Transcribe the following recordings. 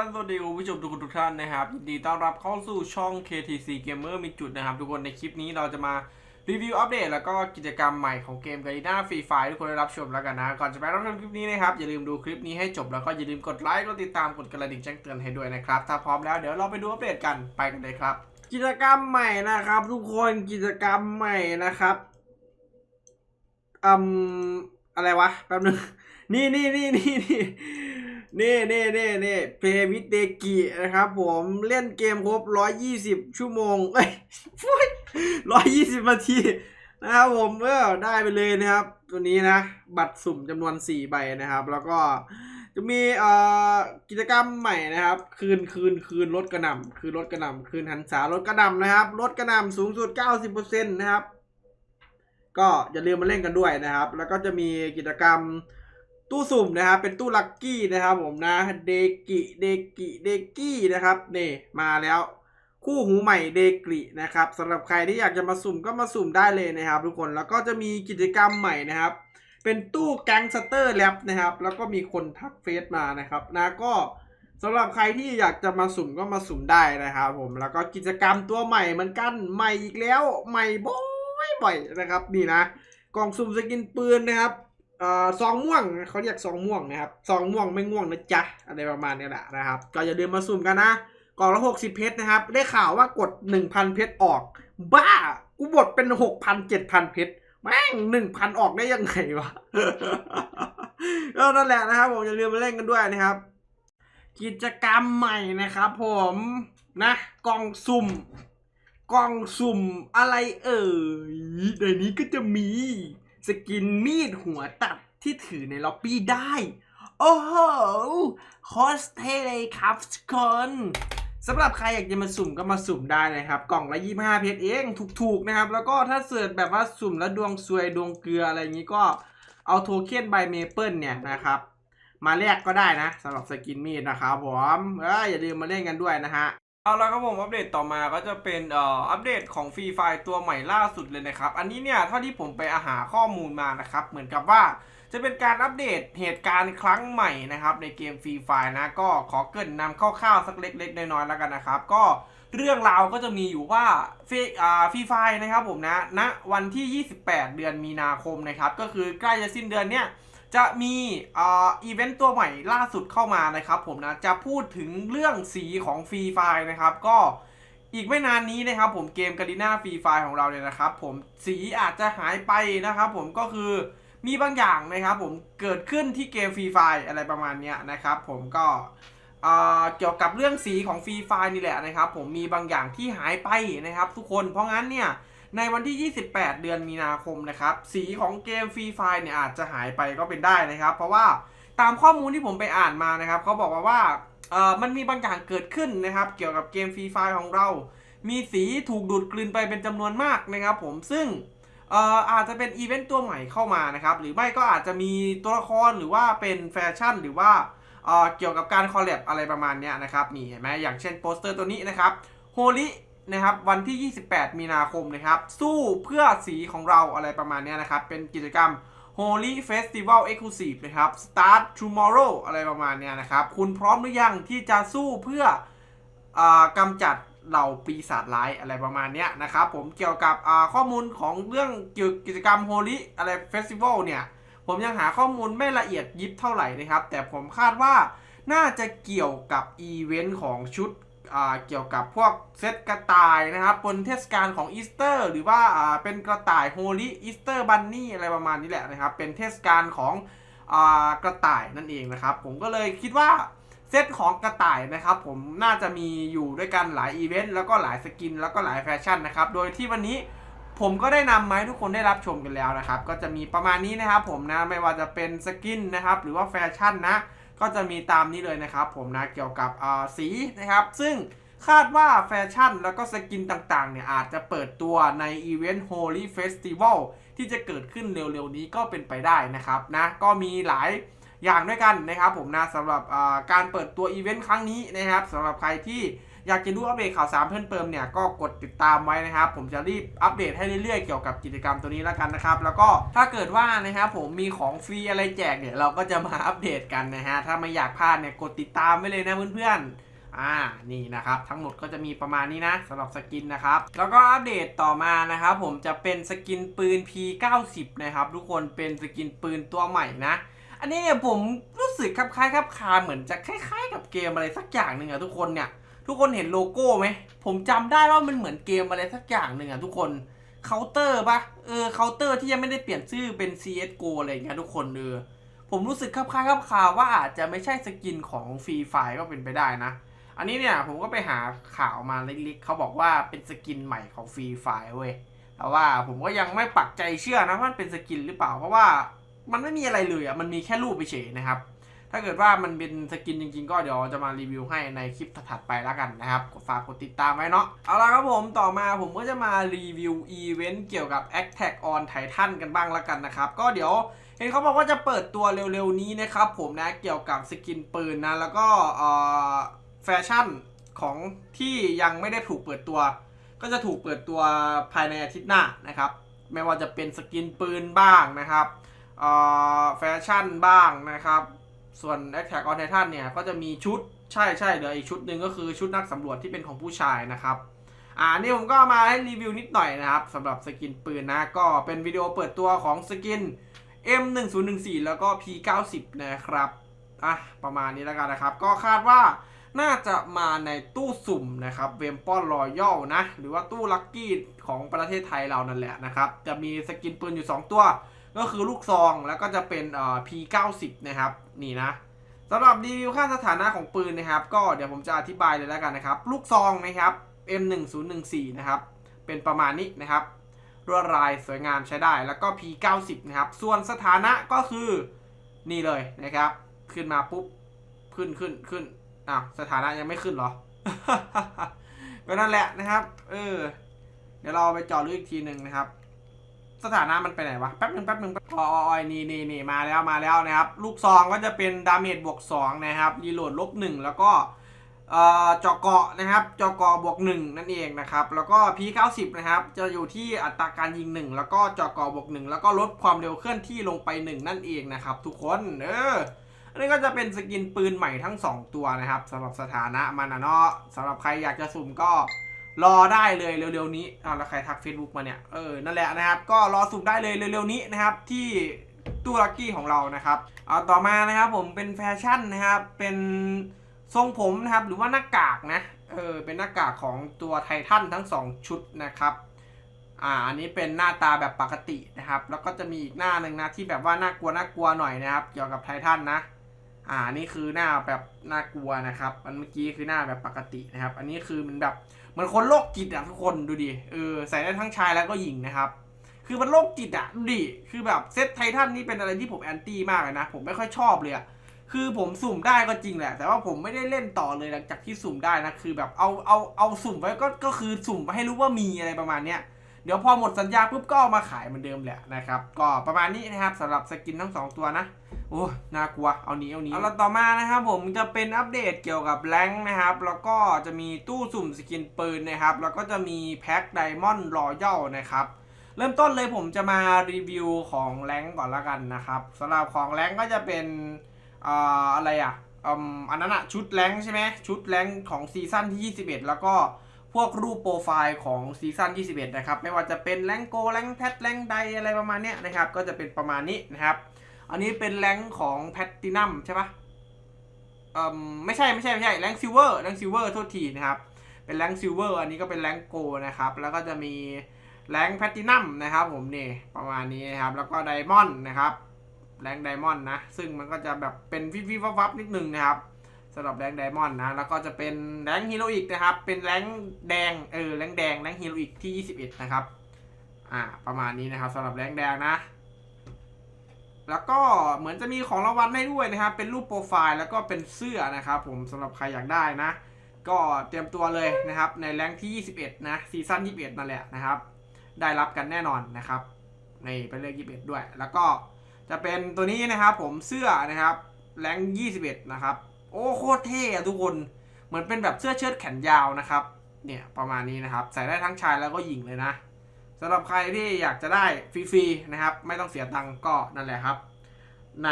สวัสดีและสวัสดีคุณผู้ชมทุกคนทุกท่านนะครับยินดีต้อนรับเข้าสู่ช่อง KTC Gamer มีจุดนะครับ ทุกคนในคลิปนี้เราจะมารีวิวอัปเดต แล้วก็กิจกรรมใหม่ของเกม g a r i n a Free Fire ทุกคนได้รับชมแล้วกันนะ ก่อนจะไปรับชมคลิปนี้นะครับ อย่าลืมดูคลิปนี้ให้จบแล้วก็อย่าลืมกดไลค์กดติดตามกดกระดิ่งแจ้งเตือนให้ด้วยนะครับ ถ้าพร้อมแล้วเดี๋ยวเราไปดูอัปเดตกันไปกันเลยครับ กิจกรรมใหม่นะครับ ทุกคนกิจกรรมใหม่นะครับอืมอะไรวะแป๊บนึงนี่นี่นี่นี่นี่ นี่นี่นี่นี่เพย์วิดเดกินะครับผมเล่นเกมครบ 120 ชั่วโมง เอ้ยร้อยยี่สิบนาทีนะครับผมเออได้ไปเลยนะครับ ตัวนี้นะ บัตรสุ่มจำนวน 4 ใบนะครับ แล้วก็จะมีเอ่อกิจกรรมใหม่นะครับ คืนคืนคืนลดกระหน่ำคืนลดกระหน่ำคืนหันษาลดกระหน่ำนะครับลดกระหน่ำสูงสุด 90%นะครับ ก็อย่าลืมมาเล่นกันด้วยนะครับ แล้วก็จะมีกิจกรรม ตู้สุ่มนะครับ เป็นตู้ลัคกี้นะครับผมนะ เดกิเดกิเดกี้นะครับนี่มาแล้ว คู่หูใหม่เดกรินะครับสำหรับใครที่อยากจะมาสุ่มก็มาสุ่มได้เลยนะครับ ทุกคนแล้วก็จะมีกิจกรรมใหม่นะครับ เป็นตู้แก๊งสเตอร์แลบนะครับ แล้วก็มีคนทักเฟซมานะครับนะก็สำหรับใครที่อยากจะมาสุ่มก็มาสุ่มได้นะครับผมแล้วก็กิจกรรมตัวใหม่เหมือนกันใหม่อีกแล้วใหม่บ่อยบ่อยนะครับ นี่นะ กล่องสุ่มสกินปืนนะครับ เอ่อซองม่วงเขาเรียกซองม่วงนะครับซองม่วงไม่ง่วงนะจ๊ะอะไรประมาณนี้แหละนะครับ ก็อย่าลืมมาสุ่มกันนะกล่องละ60เพชรนะครับ ได้ข่าวว่ากด1,000เพชรออก บ้ากูบดเป็น6,000 7,000เพชรแม่ง1,000ออกได้ยังไงวะก็นั่นแหละนะครับผมอย่าลืมมาเล่นกันด้วยนะครับ กิจกรรมใหม่นะครับผมนะกล่องสุ่มกล่องสุ่มอะไรเอ่ยในนี้ก็จะมี สกินมีดหัวตัดที่ถือในล็อบบี้ได้ โอ้โหโคสเทเลยครับทุกคนสำหรับใครอยากจะมาสุ่มก็มาสุ่มได้นะครับ กล่องละ25เพชรเองถูกๆนะครับ แล้วก็ถ้าเสิร์ชแบบว่าสุ่มแล้วดวงซวยดวงเกลืออะไรอย่างนี้ก็เอาโทเค็นใบเมเปิลเนี่ยนะครับ มาแลกก็ได้นะสำหรับสกินมีดนะครับผมเอ้ยอย่าลืมมาเล่นกันด้วยนะฮะ เอาละครับผมอัปเดตต่อมาก็จะเป็นเอ่ออัปเดตของฟรีไฟตัวใหม่ล่าสุดเลยนะครับ อันนี้เนี่ยเท่าที่ผมไปอาหาข้อมูลมานะครับ เหมือนกับว่าจะเป็นการอัปเดตเหตุการณ์ครั้งใหม่นะครับ ในเกมฟรีไฟนะก็ขอเกินนำคร่าวๆสักเล็ก ๆ น้อยๆแล้วกันนะครับ ก็เรื่องราวก็จะมีอยู่ว่าฟรีอ่าฟรีไฟนะครับผมนะณวันที่ 28 เดือนมีนาคมนะครับ ก็คือใกล้จะสิ้นเดือนเนี่ย จะมีอ,อีเวนต์ตัวใหม่ล่าสุดเข้ามานะครับผมนะจะพูดถึงเรื่องสีของฟรีไฟนะครับก็อีกไม่นานนี้นะครับผมเกมกา r ิน่าฟรีไฟของเราเนี่ยนะครับผมสีอาจจะหายไปนะครับผมก็คือมีบางอย่างนะครับผมเกิดขึ้นที่เกมฟรีไฟอะไรประมาณนี้นะครับผมก็เกี่ยวกับเรื่องสีของฟรีไฟนี่แหละนะครับผมมีบางอย่างที่หายไปนะครับทุกคนเพราะงั้นเนี่ย ในวันที่ 28 เดือนมีนาคมนะครับ สีของเกมฟรีไฟเนี่ยอาจจะหายไปก็เป็นได้นะครับ เพราะว่าตามข้อมูลที่ผมไปอ่านมานะครับเขาบอกมาว่าเออมันมีบางอย่างเกิดขึ้นนะครับ เกี่ยวกับเกมฟรีไฟของเรา มีสีถูกดูดกลืนไปเป็นจำนวนมากนะครับ ผมซึ่งเอ่ออาจจะเป็นอีเวนต์ตัวใหม่เข้ามานะครับ หรือไม่ก็อาจจะมีตัวละครหรือว่าเป็นแฟชั่นหรือว่าเอ่อเกี่ยวกับการคอลแลบอะไรประมาณเนี้ยนะครับนี่เห็นไหมอย่างเช่นโปสเตอร์ตัวนี้นะครับโฮลิ นะครับวันที่ 28 มีนาคมนะครับ สู้เพื่อสีของเราอะไรประมาณนี้นะครับ เป็นกิจกรรม Holy Festival Exclusive นะครับ Start Tomorrow อะไรประมาณนี้นะครับ คุณพร้อมหรือยังที่จะสู้เพื่ออกำจัดเหล่าปีศาจร้ายอะไรประมาณนี้นะครับ ผมเกี่ยวกับข้อมูลของเรื่องเกี่ยวกกิจกรรม Holy อะไร Festival เนี่ย ผมยังหาข้อมูลไม่ละเอียดยิบเท่าไหร่นะครับ แต่ผมคาดว่าน่าจะเกี่ยวกับอีเวนต์ของชุด เกี่ยวกับพวกเซตกระต่ายนะครับบนเทศกาลของอีสเตอร์ หรือว่าเป็นกระต่ายโฮลี่อีสเตอร์บันนี่อะไรประมาณนี้แหละนะครับ เป็นเทศกาลของอกระต่ายนั่นเองนะครับ ผมก็เลยคิดว่าเซตของกระต่ายนะครับ ผมน่าจะมีอยู่ด้วยกันหลายอีเวนต์แล้วก็หลายสกิน แล้วก็หลายแฟชั่นนะครับ โดยที่วันนี้ผมก็ได้นำมาให้ทุกคนได้รับชมกันแล้วนะครับ ก็จะมีประมาณนี้นะครับผมนะไม่ว่าจะเป็นสกินนะครับ หรือว่าแฟชั่นนะ ก็จะมีตามนี้เลยนะครับผมนะเกี่ยวกับสีนะครับ ซึ่งคาดว่าแฟชั่นแล้วก็สกินต่างๆเนี่ยอาจจะเปิดตัวในอีเวนต์ Holy Festival ที่จะเกิดขึ้นเร็วๆนี้ก็เป็นไปได้นะครับนะก็มีหลายอย่างด้วยกันนะครับผมนะสำหรับการเปิดตัวอีเวนต์ครั้งนี้นะครับสำหรับใครที่ อยากจะดูอัปเดตข่าวสารเพิ่มเติมเนี่ยก็กดติดตามไว้นะครับ ผมจะรีบอัปเดตให้เรื่อยๆเกี่ยวกับกิจกรรมตัวนี้แล้วกันนะครับ แล้วก็ถ้าเกิดว่านะครับผมมีของฟรีอะไรแจกเนี่ยเราก็จะมาอัปเดตกันนะฮะถ้าไม่อยากพลาดเนี่ยกดติดตามไว้เลยนะเพื่อนๆอ่า นี่นะครับ ทั้งหมดก็จะมีประมาณนี้นะสำหรับสกินนะครับ แล้วก็อัปเดตต่อมานะครับ ผมจะเป็นสกินปืน P90 นะครับ ทุกคนเป็นสกินปืนตัวใหม่นะ อันนี้เนี่ยผมรู้สึกคล้ายๆคลับคาเหมือนจะคล้ายๆ กับเกมอะไรสักอย่างหนึ่งอะทุกคนเนี่ย ทุกคนเห็นโลโก้ไหม ผมจำได้ว่ามันเหมือนเกมอะไรสักอย่างหนึ่งอะทุกคนเคาน์เตอร์ปะเออเคาน์เตอร์ที่ยังไม่ได้เปลี่ยนชื่อเป็น CSGO อะไรอย่างเงี้ยทุกคนเออผมรู้สึกคลับคล้ายคลับคาว่าอาจจะไม่ใช่สกินของฟรีไฟก็เป็นไปได้นะ อันนี้เนี่ยผมก็ไปหาข่าวมาเล็กๆเขาบอกว่าเป็นสกินใหม่ของฟรีไฟเว้ยแต่ว่าผมก็ยังไม่ปักใจเชื่อนะว่ามันเป็นสกินหรือเปล่า เพราะว่ามันไม่มีอะไรเลยอะมันมีแค่รูปไปเฉยนะครับ ถ้าเกิดว่ามันเป็นสกินจริงๆ ก็เดี๋ยวจะมารีวิวให้ในคลิปถัดๆไปแล้วกันนะครับฝากกดติดตามไว้เนาะเอาละครับผมต่อมาผมก็จะมารีวิวอีเวนต์เกี่ยวกับ Attack on Titan กันบ้างแล้วกันนะครับ ก็เดี๋ยวเห็นเขาบอกว่าจะเปิดตัวเร็วๆนี้นะครับผมนะเกี่ยวกับสกินปืนนะแล้วก็แฟชั่นของที่ยังไม่ได้ถูกเปิดตัว ก็จะถูกเปิดตัวภายในอาทิตย์หน้านะครับไม่ว่าจะเป็นสกินปืนบ้างนะครับแฟชั่นบ้างนะครับ ส่วน Attack on Titan เนี่ยก็จะมีชุดใช่ใช่เหลืออีกชุดหนึ่งก็คือชุดนักสำรวจที่เป็นของผู้ชายนะครับ อ่านี่ผมก็มาให้รีวิวนิดหน่อยนะครับสำหรับสกินปืนนะ ก็เป็นวิดีโอเปิดตัวของสกิน M1014 แล้วก็ P90 นะครับอะประมาณนี้แล้วกันนะครับ ก็คาดว่าน่าจะมาในตู้สุ่มนะครับเวมปอนรอยัลนะ หรือว่าตู้ลัคกี้ของประเทศไทยเรานั่นแหละนะครับ จะมีสกินปืนอยู่ 2 ตัว ก็คือลูกซองแล้วก็จะเป็นเอ่อ P90 นะครับนี่นะสำหรับรีวิวค่าสถานะของปืนนะครับ ก็เดี๋ยวผมจะอธิบายเลยแล้วกันนะครับ ลูกซองนะครับ M1014 นะครับเป็นประมาณนี้นะครับรวดลายสวยงามใช้ได้แล้วก็ P90 นะครับ ส่วนสถานะก็คือนี่เลยนะครับ ขึ้นมาปุ๊บขึ้นขึ้นขึ้นอ้าวสถานะยังไม่ขึ้นเหรอก็นั่นแหละนะครับ เออ เดี๋ยวเราไปจอดลึกอีกทีหนึ่งนะครับ สถานะมันไปไหนวะ แป๊บหนึ่งแป๊บหนึ่งอ๋ออ๋ออ๋อนี่นี่นี่มาแล้วมาแล้วนะครับ ลูกซองก็จะเป็นดาเมจบวก2นะครับรีโหลดลบ1แล้วก็เอ่อเจาะเกาะนะครับเจาะเกาะบวก1นั่นเองนะครับ แล้วก็ P90 นะครับ จะอยู่ที่อัตราการยิง 1 แล้วก็เจาะเกาะบวก1แล้วก็ลดความเร็วเคลื่อนที่ลงไป 1 นั่นเองนะครับ ทุกคนเอออันนี้ก็จะเป็นสกินปืนใหม่ทั้ง 2 ตัวนะครับสำหรับสถานะมันนะเนาะสำหรับใครอยากจะสุ่มก็ รอได้เลยเร็วๆนี้อ้าวแล้วใครทัก Facebook มาเนี่ย เออ นั่นแหละนะครับ ก็รอสุ่มได้เลยเร็วๆนี้นะครับ ที่ตู้ลักกี้ของเรานะครับ เอาต่อมานะครับผมเป็นแฟชั่นนะครับ เป็นทรงผมนะครับ หรือว่าหน้ากากนะ เออ เป็นหน้ากากของตัวไททันทั้ง 2 ชุดนะครับ อ่า อันนี้เป็นหน้าตาแบบปกตินะครับ แล้วก็จะมีอีกหน้าหนึ่งนะที่แบบว่าน่ากลัวน่ากลัวหน่อยนะครับ เกี่ยวกับไททันนะ อ่า นี่คือหน้าแบบน่ากลัวนะครับ อันเมื่อกี้คือหน้าแบบปกตินะครับ อันนี้คือมันแบบ เหมือนคนโรคจิตอะทุกคนดูดิเออใส่ได้ทั้งชายแล้วก็หญิงนะครับ คือมันโรคจิตอะดูดิคือแบบเซตไททันนี่เป็นอะไรที่ผมแอนตี้มากเลยนะ ผมไม่ค่อยชอบเลยอะคือผมสุ่มได้ก็จริงแหละ แต่ว่าผมไม่ได้เล่นต่อเลยหลังจากที่สุ่มได้นะคือแบบเอาเอาเอาสุ่มไว้ก็ก็คือสุ่มให้รู้ว่ามีอะไรประมาณเนี้ยเดี๋ยวพอหมดสัญญาปุ๊บก็เอามาขายเหมือนเดิมแหละนะครับ ก็ประมาณนี้นะครับสำหรับสกินทั้งสองตัวนะ โอ้น่ากลัว เอานี้เอานี้เอาละต่อมานะครับผมจะเป็นอัปเดตเกี่ยวกับแรงนะครับ แล้วก็จะมีตู้สุ่มสกินปืนนะครับ แล้วก็จะมีแพ็คไดมอนด์รอยัลนะครับ เริ่มต้นเลยผมจะมารีวิวของแรงก่อนละกันนะครับสำหรับของแรงก็จะเป็นอ่าอะไรอะอันนั้นอะชุดแรงใช่ไหมชุดแรงของซีซั่นที่ 21 แล้วก็พวกรูปโปรไฟล์ของซีซั่น21 นะครับ ไม่ว่าจะเป็นแรงโกแรงแพทแรงไดอะไรประมาณเนี้ยนะครับ ก็จะเป็นประมาณนี้นะครับ อันนี้เป็นแรงของแพตตินัมใช่ปะเอ่อไม่ใช่ไม่ใช่ไม่ใช่แรงซิลเวอร์แรงซิลเวอร์โทษทีนะครับ เป็นแรงซิลเวอร์อันนี้ก็เป็นแรงโกนะครับ แล้วก็จะมีแรงแพตตินัมนะครับ ผมนี่ประมาณนี้นะครับ แล้วก็ไดมอนด์นะครับ แรงไดมอนด์นะ ซึ่งมันก็จะแบบเป็นวิวิวับวับนิดนึงนะครับสำหรับแรงไดมอนด์นะ แล้วก็จะเป็นแรงฮีโรอีกนะครับ เป็นแรงแดง เออ แรงแดง แรงฮีโรอีกที่ 21 นะครับ อ่า ประมาณนี้นะครับสำหรับแรงแดงนะ แล้วก็เหมือนจะมีของรางวัลให้ด้วยนะครับ เป็นรูปโปรไฟล์แล้วก็เป็นเสื้อนะครับผมสำหรับใครอยากได้นะ ก็เตรียมตัวเลยนะครับ ในแรงที่ 21 นะซีซั่น21 นั่นแหละนะครับ ได้รับกันแน่นอนนะครับนี่เป็นเลข21 ด้วย แล้วก็จะเป็นตัวนี้นะครับผมเสื้อนะครับแรง21 นะครับ โอ้โคตรเท่อะทุกคนเหมือนเป็นแบบเสื้อเชิ้ตแขนยาวนะครับ เนี่ยประมาณนี้นะครับ ใส่ได้ทั้งชายแล้วก็หญิงเลยนะ สำหรับใครที่อยากจะได้ฟรีๆนะครับ ไม่ต้องเสียตังค์ก็นั่นแหละครับ ใน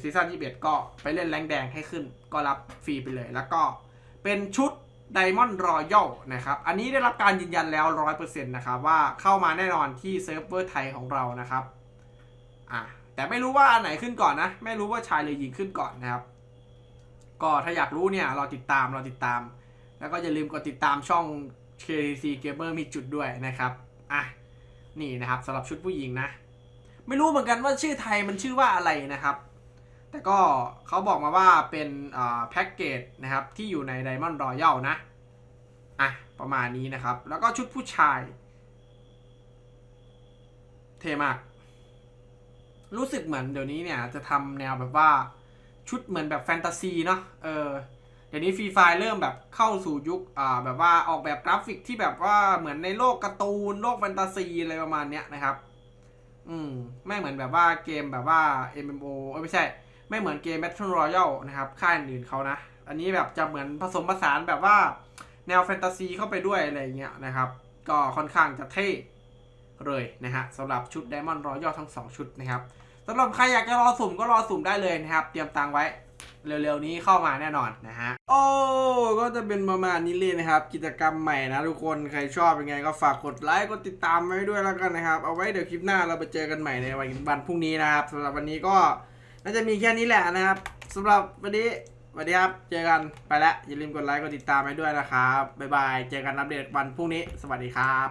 ซีซั่น21 ก็ไปเล่นแรงแดงให้ขึ้น ก็รับฟรีไปเลย แล้วก็เป็นชุด Diamond Royal นะครับ อันนี้ได้รับการยืนยันแล้ว 100%นะครับว่าเข้ามาแน่นอนที่เซิร์ฟเวอร์ไทยของเรานะครับอะแต่ไม่รู้ว่าอันไหนขึ้นก่อนนะ ไม่รู้ว่าชายหรือหญิงขึ้นก่อนนะครับ ก็ถ้าอยากรู้เนี่ยเราติดตามเราติดตาม แล้วก็อย่าลืมกดติดตามช่อง KTC Gamer มีจุดด้วยนะครับ อะนี่นะครับสำหรับชุดผู้หญิงนะ ไม่รู้เหมือนกันว่าชื่อไทยมันชื่อว่าอะไรนะครับ แต่ก็เขาบอกมาว่าเป็นแพ็กเกจนะครับที่อยู่ใน Diamond Royal นะอะประมาณนี้นะครับ แล้วก็ชุดผู้ชาย เทมาก รู้สึกเหมือนเดี๋ยวนี้เนี่ยจะทำแนวแบบว่าชุดเหมือนแบบแฟนตาซีเนาะเออ เดี๋ยวนี้ฟรีไฟเริ่มแบบเข้าสู่ยุคอ่าแบบว่าออกแบบกราฟิกที่แบบว่าเหมือนในโลกการ์ตูน โลกแฟนตาซีอะไรประมาณเนี้ยนะครับ อืมไม่เหมือนแบบว่าเกมแบบว่า MMO เอ้ยไม่ใช่ ไม่เหมือนเกม Battle Royale นะครับค่ายอื่นเขานะ อันนี้แบบจะเหมือนผสมผสานแบบว่าแนวแฟนตาซีเข้าไปด้วยอะไรเงี้ยนะครับ ก็ค่อนข้างจะเท่เลยนะฮะสำหรับชุด Diamond Royale ทั้ง 2 ชุดนะครับสำหรับใครอยากจะรอสุ่มก็รอสุ่มได้เลยนะครับ เตรียมตังไว้ เร็วๆนี้เข้ามาแน่นอนนะฮะ โอ้ ก็จะเป็นประมาณนี้เลยนะครับ กิจกรรมใหม่นะทุกคน ใครชอบยังไงก็ฝากกดไลค์ กดติดตามไว้ด้วยแล้วกันนะครับ เอาไว้เดี๋ยวคลิปหน้าเราไปเจอกันใหม่ในวันวันพรุ่งนี้นะครับสำหรับวันนี้ก็น่าจะมีแค่นี้แหละนะครับสำหรับวันนี้สวัสดีครับ เจอกันไปแล้วอย่าลืมกดไลค์ กดติดตามไว้ด้วยนะครับ บ๊ายบาย เจอกันอัปเดตวันพรุ่งนี้ สวัสดีครับ